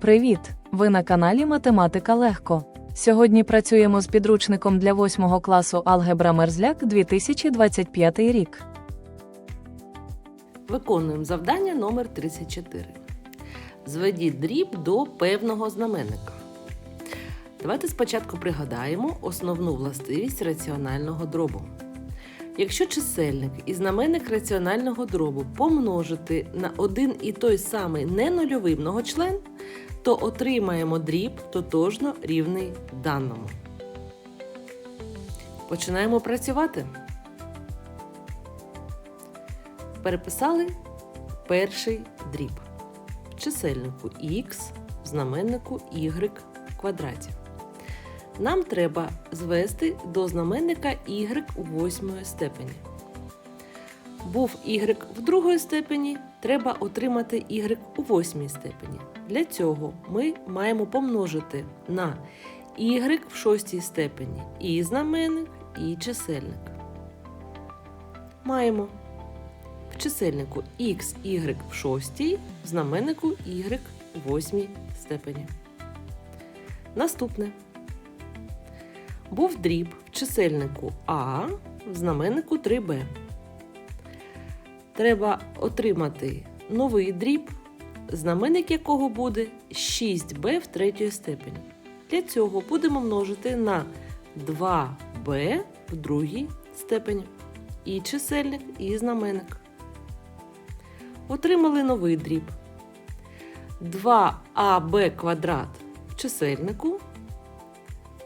Привіт! Ви на каналі Математика Легко. Сьогодні працюємо з підручником для 8 класу Алгебра Мерзляк 2025 рік. Виконуємо завдання номер 34. Зведіть дріб до певного знаменника. Давайте спочатку пригадаємо основну властивість раціонального дробу. Якщо чисельник і знаменник раціонального дробу помножити на один і той самий ненульовий многочлен, то отримаємо дріб тотожно рівний даному. Починаємо працювати. Переписали перший дріб в чисельнику х, в знаменнику y в квадраті. Нам треба звести до знаменника y у восьмої степені. Був y в другої степені, треба отримати y у восьмій степені. Для цього ми маємо помножити на y в шостій степені і знаменник, і чисельник. Маємо в чисельнику x, y в шостій, в знаменнику y у восьмій степені. Наступне. Був дріб в чисельнику А, в знаменнику 3b. Треба отримати новий дріб, знаменник якого буде 6b в третій степені. Для цього будемо множити на 2b в другій степені. І чисельник, і знаменник. Отримали новий дріб. 2аб квадрат в чисельнику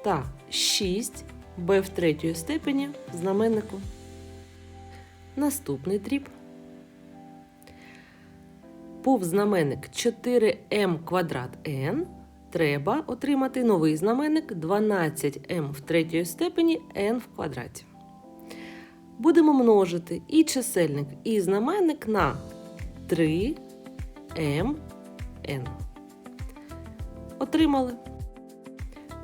та 6b в третій степені в знаменнику. Наступний дріб. Був знаменник 4m квадрат n. Треба отримати новий знаменник 12m в третій степені n в квадраті. Будемо множити і чисельник, і знаменник на 3 mn. Отримали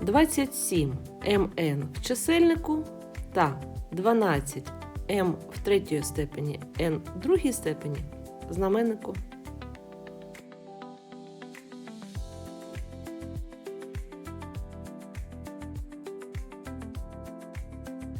27 mn в чисельнику та 12 m в третій степені n в другій степені знаменнику.